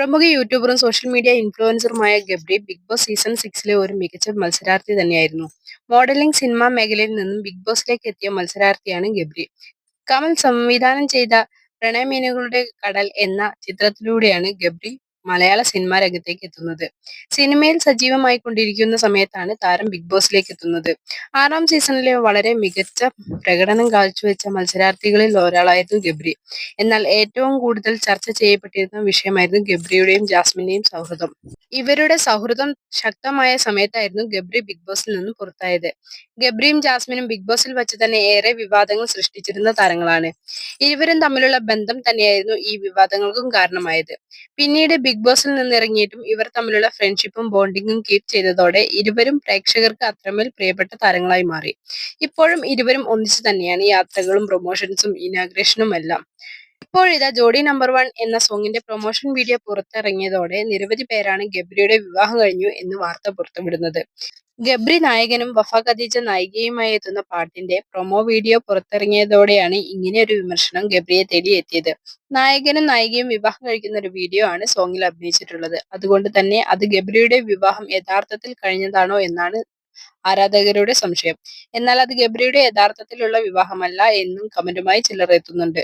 പ്രമുഖ യൂട്യൂബറും social media ഇൻഫ്ലുവൻസറുമായ ഗബ്രി ബിഗ് ബോസ് സീസൺ സിക്സിലെ ഒരു മികച്ച മത്സരാർത്ഥി തന്നെയായിരുന്നു. മോഡലിംഗ് സിനിമാ മേഖലയിൽ നിന്നും ബിഗ് ബോസിലേക്ക് എത്തിയ മത്സരാർത്ഥിയാണ് ഗബ്രി. കമൽ സംവിധാനം ചെയ്ത പ്രണയമീനുകളുടെ കടൽ എന്ന ചിത്രത്തിലൂടെയാണ് ഗബ്രി മലയാള സിനിമാ രംഗത്തേക്ക് എത്തുന്നത്. സിനിമയിൽ സജീവമായി കൊണ്ടിരിക്കുന്ന സമയത്താണ് താരം ബിഗ് ബോസിലേക്ക് എത്തുന്നത്. ആറാം സീസണിലെ വളരെ മികച്ച പ്രകടനം കാഴ്ചവെച്ച മത്സരാർത്ഥികളിൽ ഒരാളായിരുന്നു ഗബ്രി. എന്നാൽ ഏറ്റവും കൂടുതൽ ചർച്ച ചെയ്യപ്പെട്ടിരുന്ന വിഷയമായിരുന്നു ഗബ്രിയുടെയും ജാസ്മിന്റെയും സൗഹൃദം. ഇവരുടെ സൗഹൃദം ശക്തമായ സമയത്തായിരുന്നു ഗബ്രി ബിഗ് ബോസിൽ നിന്നും പുറത്തായത്. ഗബ്രിയും ജാസ്മിനും ബിഗ് ബോസിൽ വച്ച് തന്നെ ഏറെ വിവാദങ്ങൾ സൃഷ്ടിച്ചിരുന്ന താരങ്ങളാണ്. ഇരുവരും തമ്മിലുള്ള ബന്ധം തന്നെയായിരുന്നു ഈ വിവാദങ്ങൾക്കും കാരണമായത്. പിന്നീട് ബിഗ് ബോസിൽ നിന്നിറങ്ങിയിട്ടും ഇവർ തമ്മിലുള്ള ഫ്രണ്ട്ഷിപ്പും ബോണ്ടിങ്ങും കീപ്പ് ചെയ്തതോടെ ഇരുവരും പ്രേക്ഷകർക്ക് അത്രമേൽ പ്രിയപ്പെട്ട താരങ്ങളായി മാറി. ഇപ്പോഴും ഇരുവരും ഒന്നിച്ചു തന്നെയാണ് യാത്രകളും പ്രൊമോഷൻസും ഇനാഗ്രേഷനും എല്ലാം. ഇപ്പോഴിതാ ജോഡി നമ്പർ വൺ എന്ന സോങ്ങിന്റെ പ്രൊമോഷൻ വീഡിയോ പുറത്തിറങ്ങിയതോടെ നിരവധി പേരാണ് ഗബ്രിയുടെ വിവാഹം കഴിഞ്ഞു എന്ന് വാർത്ത പുറത്തുവിടുന്നത്. ഗബ്രി നായകനും വഫ ഖദീജ നായികയുമായി എത്തുന്ന പാട്ടിന്റെ പ്രൊമോ വീഡിയോ പുറത്തിറങ്ങിയതോടെയാണ് ഇങ്ങനെ ഒരു വിമർശനം ഗബ്രിയെ തേടി എത്തിയത് നായകനും നായികയും വിവാഹം കഴിക്കുന്ന ഒരു വീഡിയോ ആണ് സോങ്ങിൽ അഭിനയിച്ചിട്ടുള്ളത്. അതുകൊണ്ട് തന്നെ അത് ഗബ്രിയുടെ വിവാഹം യഥാർത്ഥത്തിൽ കഴിഞ്ഞതാണോ എന്നാണ് ആരാധകരുടെ സംശയം. എന്നാൽ അത് ഗബ്രിയുടെ യഥാർത്ഥത്തിലുള്ള വിവാഹമല്ല എന്നും കമന്റുമായി ചിലർ എത്തുന്നുണ്ട്.